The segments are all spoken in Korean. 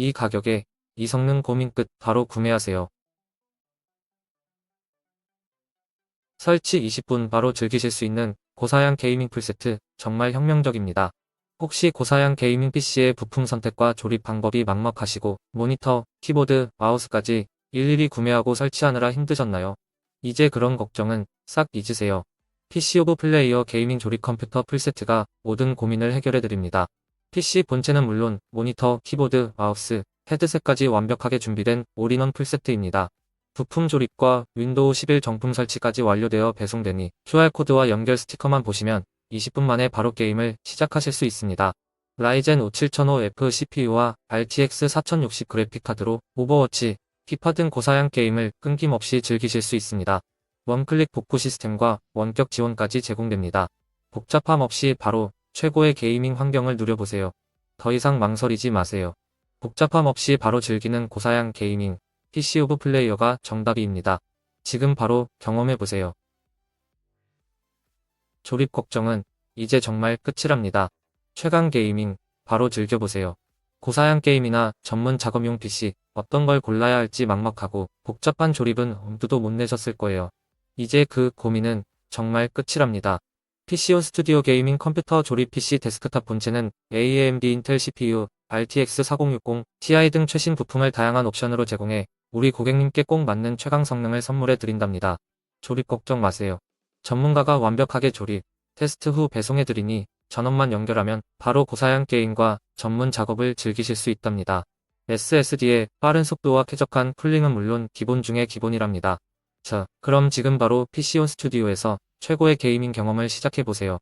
이 가격에 이 성능 고민 끝 바로 구매하세요. 설치 20분 바로 즐기실 수 있는 고사양 게이밍 풀세트 정말 혁명적입니다. 혹시 고사양 게이밍 PC의 부품 선택과 조립 방법이 막막하시고 모니터, 키보드, 마우스까지 일일이 구매하고 설치하느라 힘드셨나요? 이제 그런 걱정은 싹 잊으세요. PC 오브 플레이어 게이밍 조립 컴퓨터 풀세트가 모든 고민을 해결해 드립니다. PC 본체는 물론 모니터, 키보드, 마우스, 헤드셋까지 완벽하게 준비된 올인원 풀세트입니다. 부품 조립과 윈도우 11 정품 설치까지 완료되어 배송되니 QR코드와 연결 스티커만 보시면 20분 만에 바로 게임을 시작하실 수 있습니다. 라이젠 57005F CPU와 RTX 4060 그래픽카드로 오버워치, 피파 등 고사양 게임을 끊김없이 즐기실 수 있습니다. 원클릭 복구 시스템과 원격 지원까지 제공됩니다. 복잡함 없이 바로 최고의 게이밍 환경을 누려보세요. 더 이상 망설이지 마세요. 복잡함 없이 바로 즐기는 고사양 게이밍, PC 오브 플레이어가 정답입니다. 지금 바로 경험해보세요. 조립 걱정은 이제 정말 끝이랍니다. 최강 게이밍, 바로 즐겨보세요. 고사양 게임이나 전문 작업용 PC, 어떤 걸 골라야 할지 막막하고 복잡한 조립은 엄두도 못 내셨을 거예요. 이제 그 고민은 정말 끝이랍니다. PCO 스튜디오 게이밍 컴퓨터 조립 PC 데스크탑 본체는 AMD 인텔 CPU, RTX 4060, Ti 등 최신 부품을 다양한 옵션으로 제공해 우리 고객님께 꼭 맞는 최강 성능을 선물해 드린답니다. 조립 걱정 마세요. 전문가가 완벽하게 조립, 테스트 후 배송해 드리니 전원만 연결하면 바로 고사양 게임과 전문 작업을 즐기실 수 있답니다. SSD의 빠른 속도와 쾌적한 쿨링은 물론 기본 중의 기본이랍니다. 자, 그럼 지금 바로 PC온 스튜디오에서 최고의 게이밍 경험을 시작해보세요.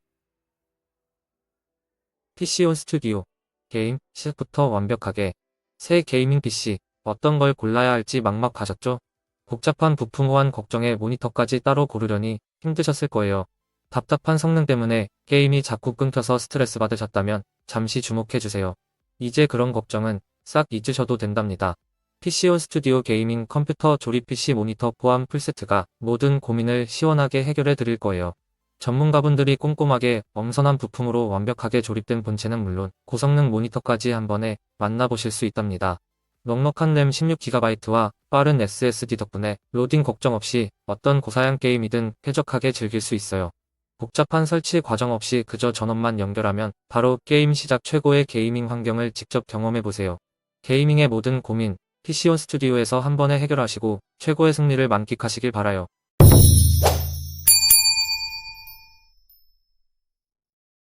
PC온 스튜디오. 게임, 시작부터 완벽하게. 새 게이밍 PC, 어떤 걸 골라야 할지 막막하셨죠? 복잡한 부품 호환 걱정에 모니터까지 따로 고르려니 힘드셨을 거예요. 답답한 성능 때문에 게임이 자꾸 끊겨서 스트레스 받으셨다면 잠시 주목해주세요. 이제 그런 걱정은 싹 잊으셔도 된답니다. PC온 스튜디오 게이밍 컴퓨터 조립 PC 모니터 포함 풀세트가 모든 고민을 시원하게 해결해 드릴 거예요. 전문가분들이 꼼꼼하게 엄선한 부품으로 완벽하게 조립된 본체는 물론 고성능 모니터까지 한 번에 만나보실 수 있답니다. 넉넉한 램 16GB와 빠른 SSD 덕분에 로딩 걱정 없이 어떤 고사양 게임이든 쾌적하게 즐길 수 있어요. 복잡한 설치 과정 없이 그저 전원만 연결하면 바로 게임 시작 최고의 게이밍 환경을 직접 경험해보세요. 게이밍의 모든 고민, PC온 스튜디오에서 한 번에 해결하시고 최고의 승리를 만끽하시길 바라요.